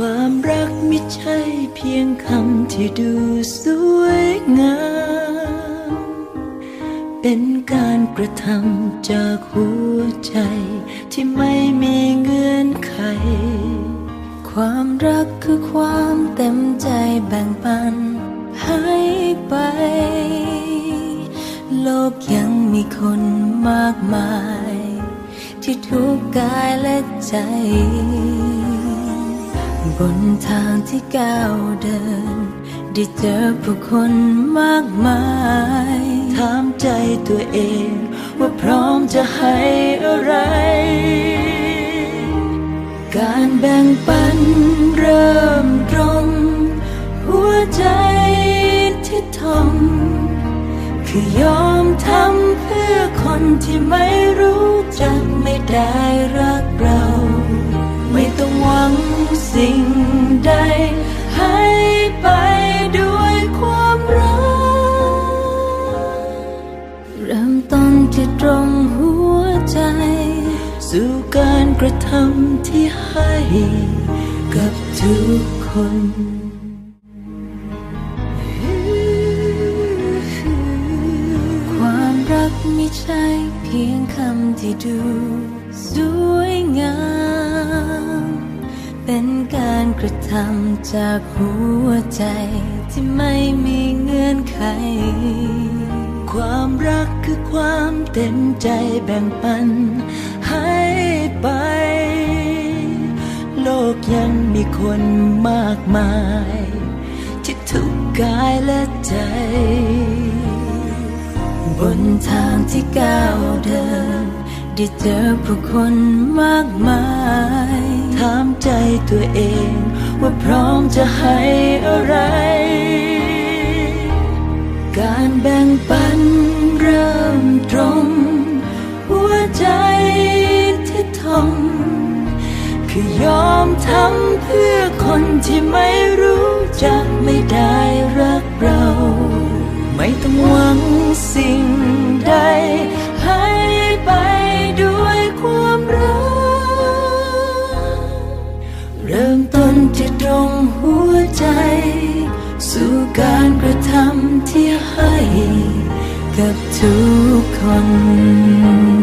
ความรักไม่ใช่เพียงคำที่ดูสวยงาม เป็นการกระทำจากหัวใจที่ไม่มีเงื่อนไข ความรักคือความเต็มใจแบ่งปันให้ไป โลกยังมีคนมากมาย ที่ทุกข์กายและใจ บนทางที่ก้าวเดิน ได้เจอผู้คนมากมายถามใจตัวเอง ว่าพร้อมจะให้อะไร การแบ่งปันเริ่มตรง หัวใจที่ทมคือยอมทำเพื่อคนที่ไม่รู้จักไม่ได้รักเรา สิ่งใดให้ไปด้วยความรัก เริ่มต้นที่ตรงหัวใจ สู่การกระทำที่ให้กับทุกคนความรักไม่ใช่เพียงคำที่ดูสวยงาม เป็นการกระทำจากหัวใจที่ไม่มีเงื่อนไข ความรักคือความเต็มใจแบ่งปันให้ไป โลกยังมีคนมากมาย ที่ทุกข์กายและใจ บนทางที่ก้าวเดิน ได้เจอผู้คนมากมาย ถามใจตัวเอง ว่าพร้อมจะให้อะไร การแบ่งปันเริ่มตรง หัวใจที่ทมคือยอมทำเพื่อคนที่ไม่รู้จักไม่ได้รักเรา ที่ตรงหัวใจ สู่การกระทำที่ให้กับทุกคน